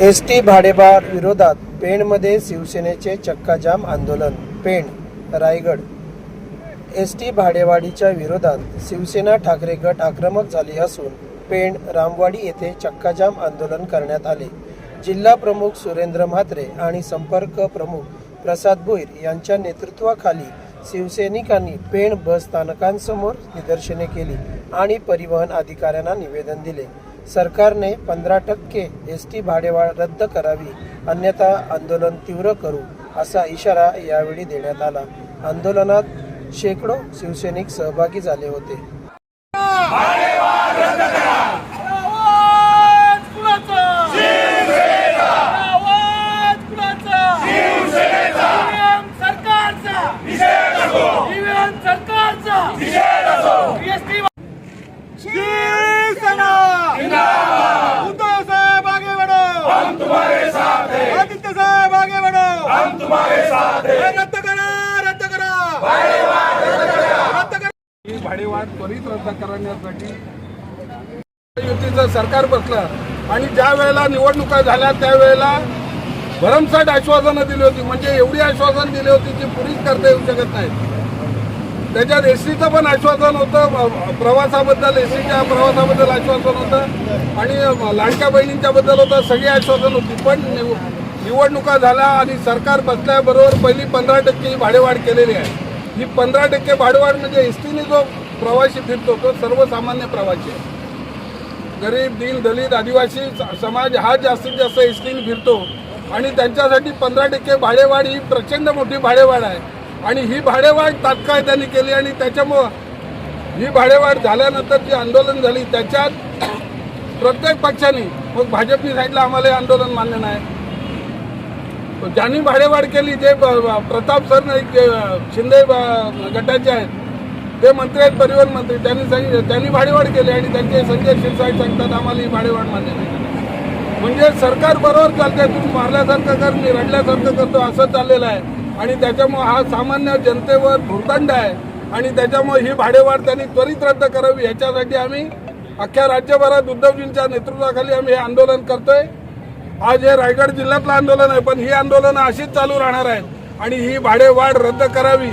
S T भाडेबार विरोधात पेणमध्ये शिवसेनेचे चक्काजाम आंदोलन पेण रायगड. एस टी भाडेवाढीच्या विरोधात शिवसेना ठाकरे गट आक्रमक झाली असून पेण रामवाडी येथे चक्काजाम आंदोलन करण्यात आले. जिल्हा प्रमुख सुरेंद्र म्हात्रे आणि संपर्क प्रमुख प्रसाद भोईर यांच्या नेतृत्वाखाली शिवसैनिकांनी पेण बस स्थानकांसमोर निदर्शने केली आणि परिवहन अधिकाऱ्यांना निवेदन दिले. सरकारने पंधरा टक्के एस टी भाडेवाढ रद्द करावी अन्यथा आंदोलन तीव्र करू असा इशारा यावेळी देण्यात आला. आंदोलनात शेकडो शिवसैनिक सहभागी झाले होते. तुम्हारे साथ है। रद्द करा रद्द करा। रद्द करा। ही भाडेवाद त्वरित रद्द करण्यासाठी युतीचं सरकार बसलं. आणि ज्या वेळेला निवडणुका झाल्या त्यावेळेला भरमसाठ आश्वासनं दिली होती. म्हणजे एवढी आश्वासन दिली होती जी पुरीच करता येऊ शकत नाही. त्याच्यात एसटीचं पण आश्वासन होतं. प्रवासाबद्दल प्रवासाबद्दल एसटीच्या प्रवासाबद्दल आश्वासन होतं. आणि अ, लाडक्या होतं. सगळी आश्वासन होती. पण निव- निवडणुका झाल्या आणि सरकार बसल्याबरोबर पहिली पंधरा टक्के ही भाडेवाढ केलेली आहे. ही पंधरा टक्के भाडेवाढ म्हणजे एस टीने जो प्रवासी फिरतो तो सर्वसामान्य प्रवासी आहे. गरीब दीन दलित आदिवासी स- समाज हा जास्तीत जास्त एस टीने फिरतो आणि त्यांच्यासाठी पंधरा टक्के भाडेवाढ ही प्रचंड मोठी भाडेवाढ आहे. आणि ही भाडेवाढ तात्काळ त्यांनी केली आणि त्याच्यामुळं ही भाडेवाढ झाल्यानंतर जी आंदोलन झाली त्याच्यात प्रत्येक पक्षाने मग भाजपने सांगितलं आम्हाला हे आंदोलन मान्य नाही. ज्यांनी भाडेवाढ केली जे प्रताप सर जे शिंदे गटाचे आहेत ते मंत्री आहेत परिवहन मंत्री त्यांनी सांगितलं त्यांनी भाडेवाढ केली आणि त्यांचे संजय शिरसाट सांगतात आम्हाला ही भाडेवाढ मान्य नाही. म्हणजे सरकार बरोबर चालते तुम्ही मारल्यासारखं कर मी रडल्यासारखं करतो असं चाललेलं आहे. आणि त्याच्यामुळं हा सामान्य जनतेवर भूर्दंड आहे. आणि त्याच्यामुळे ही भाडेवाढ त्यांनी त्वरित रद्द करावी याच्यासाठी आम्ही अख्ख्या राज्यभरात उद्धवजींच्या नेतृत्वाखाली आम्ही हे आंदोलन करतोय. आज हे रायगड जिल्ह्यातलं आंदोलन आहे पण ही आंदोलनं अशीच चालू राहणार आहेत आणि ही भाडेवाढ रद्द करावी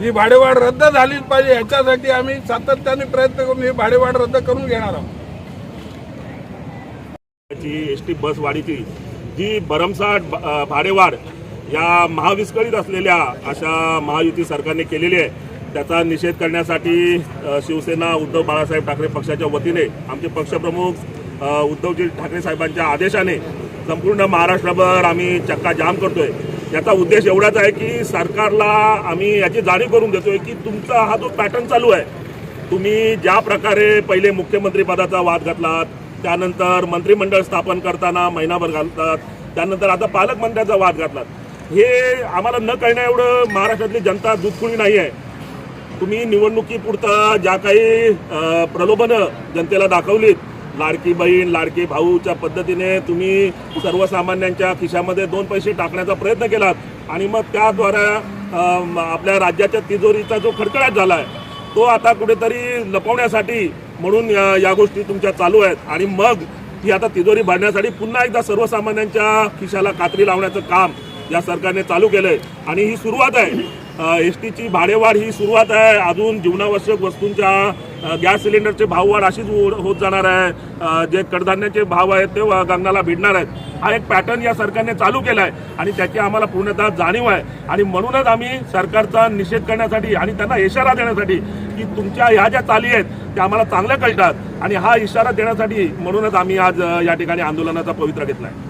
ही भाडेवाढ रद्द झालीच पाहिजे याच्यासाठी आम्ही सातत्याने प्रयत्न करून ही भाडेवाढ रद्द करून घेणार आहोत. एस टी बस वाढीची जी भरमसाठ भाडेवाढ या महाविस्कळीत असलेल्या अशा महायुती सरकारने केलेली आहे त्याचा निषेध करण्यासाठी शिवसेना उद्धव बाळासाहेब ठाकरे पक्षाच्या वतीने आमचे पक्षप्रमुख उद्धवजी ठाकरे साहेबांच्या आदेशाने संपूर्ण महाराष्ट्रभर आम्ही चक्का जाम करतोय. याचा उद्देश एवढाच आहे की सरकारला आम्ही याची जाणीव करून देतोय की तुमचा हा जो पॅटर्न चालू आहे तुम्ही ज्या प्रकारे पहिले मुख्यमंत्रीपदाचा वाद घातलात त्यानंतर मंत्रिमंडळ स्थापन करताना महिनाभर घालतात त्यानंतर आता पालकमंत्र्याचा वाद घातलात. हे आम्हाला न कळण्या एवढं महाराष्ट्रातली जनता दुधखुळी नाही आहे तुम्ही निवडणुकीपुरता ज्या काही प्रलोभनं जनतेला दाखवलीत लाडकी बहीण लाडकी भाऊच्या पद्धतीने तुम्ही सर्वसामान्यांच्या खिशामध्ये दोन पैसे टाकण्याचा प्रयत्न केलात. आणि मग त्याद्वारे आपल्या राज्याच्या तिजोरीचा जो खडखडाट झाला आहे तो आता कुठेतरी लपवण्यासाठी म्हणून या गोष्टी तुमच्या चालू आहेत. आणि मग ती आता तिजोरी भरण्यासाठी पुन्हा एकदा सर्वसामान्यांच्या खिशाला कात्री लावण्याचं काम या सरकारने चालू केलं आहे आणि ही सुरुवात आहे. एस टीची भाडेवाढ ही सुरुवात आहे. अजून जीवनावश्यक वस्तूंच्या गॅस सिलेंडरचे भाववाढ अशीच हो-, होत जाणार आहे. जे कडधान्याचे भाव आहेत ते गंगाला गगनाला भिडणार आहेत. हा एक पॅटर्न या सरकारने चालू केला आहे आणि त्याची आम्हाला पूर्णतः जाणीव आहे. आणि म्हणूनच आम्ही सरकारचा निषेध करण्यासाठी आणि त्यांना इशारा देण्यासाठी की तुमच्या ह्या ज्या चाली आहेत त्या आम्हाला चांगल्या कळतात. आणि हा इशारा देण्यासाठी म्हणूनच आम्ही आज या ठिकाणी आंदोलनाचा पवित्रा घेतला आहे